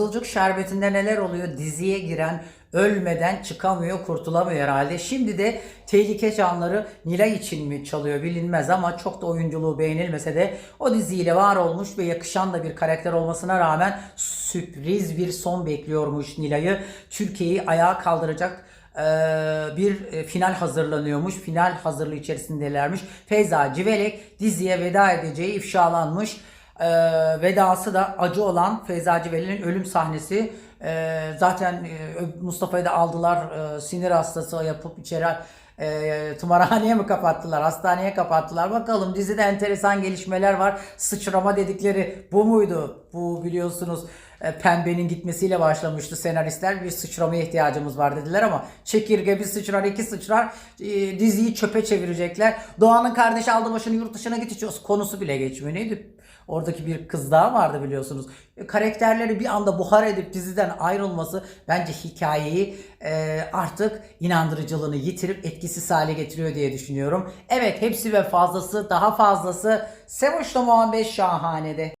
Kızılcık Şerbeti'nde neler oluyor? Diziye giren ölmeden çıkamıyor, kurtulamıyor herhalde. Şimdi de Tehlike Canları Nilay için mi çalıyor bilinmez ama çok da oyunculuğu beğenilmese de o diziyle var olmuş ve yakışan da bir karakter olmasına rağmen sürpriz bir son bekliyormuş Nilay'ı. Türkiye'yi ayağa kaldıracak e, bir e, final hazırlanıyormuş. Final hazırlığı içerisindelermiş. Feyza Civelek diziye veda edeceği ifşalanmış. E, vedası da acı olan Feyza Civelek'in ölüm sahnesi. E, zaten e, Mustafa'yı da aldılar. E, sinir hastası yapıp içeri e, tımarhaneye mi kapattılar, hastaneye kapattılar. Bakalım dizide enteresan gelişmeler var. Sıçrama dedikleri bu muydu? Bu biliyorsunuz Pembe'nin gitmesiyle başlamıştı senaristler. Bir sıçramaya ihtiyacımız var dediler ama çekirge bir sıçrar, iki sıçrar. e, diziyi çöpe çevirecekler. Doğan'ın kardeşi aldı başını yurt dışına gidiyoruz. Konusu bile geçmiyor. Neydi? Oradaki bir kız daha vardı biliyorsunuz. E, Karakterleri bir anda buhar edip diziden ayrılması bence hikayeyi e, artık inandırıcılığını yitirip etkisiz hale getiriyor diye düşünüyorum. Evet hepsi ve fazlası daha fazlası Sevoş'la Muhammed Şahane'de.